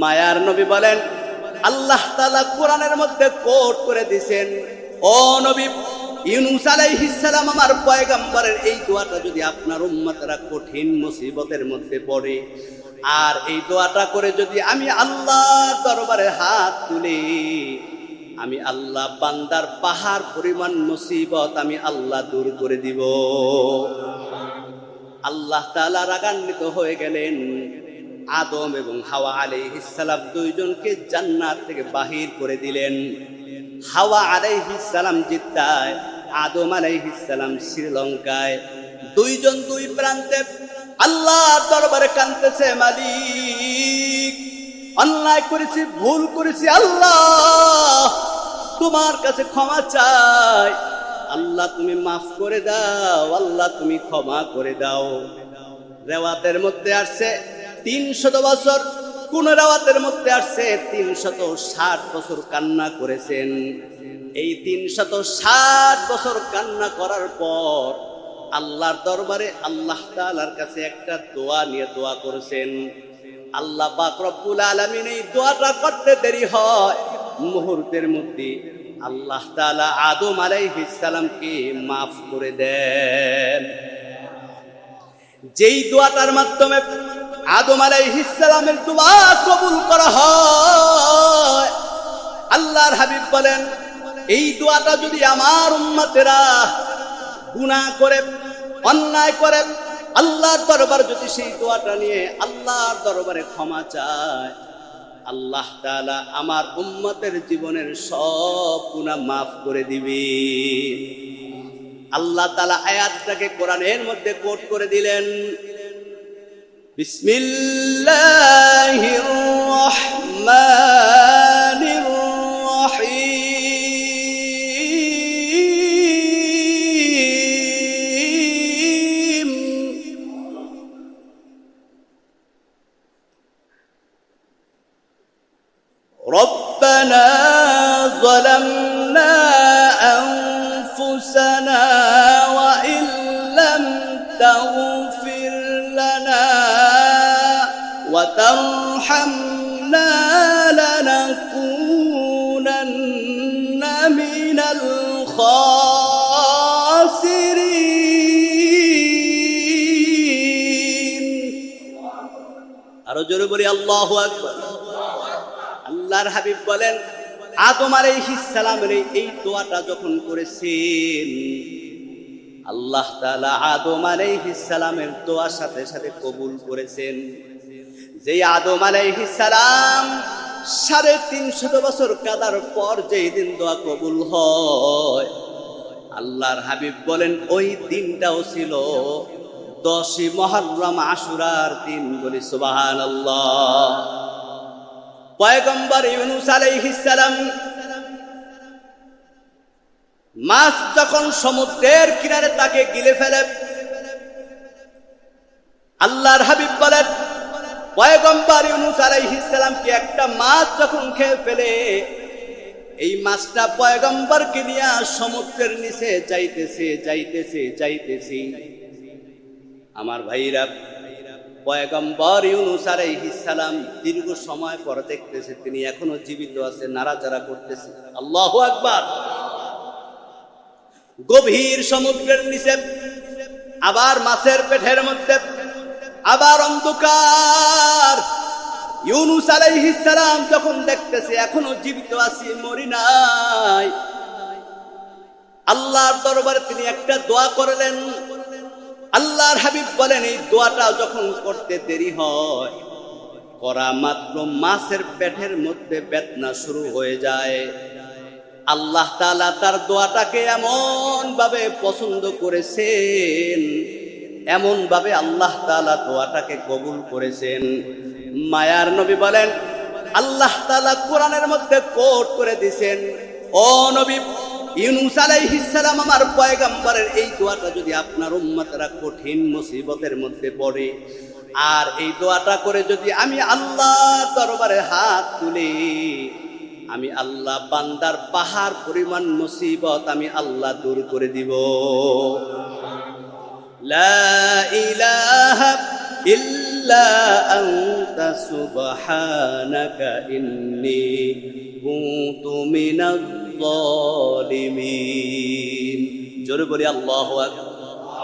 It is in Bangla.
মায়ার নবী বলেন, আল্লাহ তালা কোরআনের মধ্যে কোট করে দিছেন ও নবী, ইউনুস আলাইহিস সালাম আমার পয়গম্বরের এই দোয়াটা যদি আপনার উম্মতরা কঠিন মুসিবতের মধ্যে পড়ে, আর এই দোয়াটা করে যদি আমি আল্লাহর দরবারে হাত তুলি, আমি আল্লাহ বান্দার পাহাড় পরিমাণ মুসিবত আমি আল্লাহ দূর করে দিব। আল্লাহ তাআলা রাগান্বিত হয়ে গেলেন। আদম এবং হাওয়া আলাইহিসসালাম দুইজনকে জান্নাত থেকে বাহির করে দিলেন। হাওয়া আলাইহিসসালাম জিদ্দায়, আদম আলাইহিসসালাম শ্রীলঙ্কায়। দুইজন দুই প্রান্তে আল্লাহ দরবারে কাঁদতেছে, মালিক, অন্যায় করেছি, ভুল করেছি, আল্লাহ, তোমার কাছে ক্ষমা চাই। আল্লাহ তুমি মাফ করে দাও, আল্লাহ তুমি ক্ষমা করে দাও। রেওয়াতের মধ্যে আসছে তিনশত বছর, কোন রেওয়াতের মধ্যে আসছে তিনশত ষাট বছর কান্না করেছেন। এই তিনশত ষাট বছর কান্না করার পর আল্লাহর দরবারে আল্লাহ তাআলার কাছে একটা দোয়া নিয়ে দোয়া করেছেন। আল্লাহ পাক রব্বুল আলামিন এই দোয়াটা করতে দেরি হয়। মুহূর্তের মধ্যে আল্লাহ তাআলা আদম আলাইহিস সালামকে মাফ করে দেন। যেই দোয়াটার মাধ্যমে আদম আলাইহিস সালামের দোয়া কবুল করা হয়। আল্লাহর হাবিব বলেন, এই দোয়াটা যদি আমার উম্মতেরা গুনাহ করে, অন্যায় করে, আল্লাহর দরবার যদি সেই দোয়াটা নিয়ে আল্লাহর দরবারে ক্ষমা চায়, আল্লাহ তাআলা আমার উম্মতের জীবনের সব গুনাহ মাফ করে দিবে। আল্লাহ তাআলা আয়াতটাকে কোরআনের মধ্যে কোট করে দিলেন। بسم الله الرحمن الرحيم. ربنا ظلمنا أنفسنا وإن لم تغفر لنا وترحمنا لنكونن من الخاسرين আরো জোরে বলি আল্লাহ আকবার আল্লাহর হাবিব বলেন আদম আলাইহিস সালামের এই দোয়াটা যখন করেছেন আল্লাহ তাআলা আদম আলাইহিস সালামের দোয়ার সাথে সাথে কবুল করেছেন যেই আদম সালাম সাড়ে তিনশত বছর কাদার পর যেই দিন দোয়া কবুল হয়, আল্লাহর হাবিব বলেন, ওই দিনটাও ছিল দশই মহরম আশুরার দিন বলি সুবাহান পয়গম্বর ইউনুস সালাম মাছ যখন সমুদ্রের কিনারে তাকে গিলে ফেলে, আল্লাহর হাবিব বলেন পয়গম্বর ইউনুস আলাইহিস সালামকে একটা মাছ যখন খেয়ে ফেলে, এই মাছটা পয়গম্বরকে নিয়ে সমুদ্রের নিচে যাইতেছে যাইতেছে যাইতেছে। আমার ভাইরা, পয়গম্বর ইউনুস আলাইহিস সালাম দীর্ঘ সময় পর দেখতেছে, তিনি এখনও জীবিত আছে, নাড়াচাড়া করতেছে। আল্লাহু আকবার। গভীর সমুদ্রের নিচে আবার মাছের পেটের মধ্যে আবার অন্ধকার। ইউনুস সালাম যখন দেখতেছে, এখনও জীবিত আছি, মরি নাই। আল্লাহর দরবারে তিনি একটা দোয়া করলেন। আল্লাহর হাবিব বলেন, এই দোয়াটা যখন করতে দেরি হয়, করা মাত্র মাছের পেটের মধ্যে বেদনা শুরু হয়ে যায়। আল্লাহ তাআলা তার দোয়াটাকে এমন ভাবে পছন্দ করেছেন এমন ভাবে আল্লাহ তালা দোয়াটাকে কবুল করেছেন। মায়ার নবী বলেন, আল্লাহ তালা কোরআনের মধ্যে কোট করে দিছেন ও নবী, ইউনুস আলাইহিস সালাম আমার পয়গম্বরের এই দোয়াটা যদি আপনার উম্মতরা কঠিন মুসিবতের মধ্যে পড়ে, আর এই দোয়াটা করে যদি আমি আল্লাহ দরবারে হাত তুলি, আমি আল্লাহ বান্দার পাহাড় পরিমাণ মুসিবত আমি আল্লাহ দূর করে দিব। ইলাহা ইল্লা আনতা সুবহানাকা ইন্নী কুনতু মিনাজ জালিমিন জোরে বলি আল্লাহু আকবার।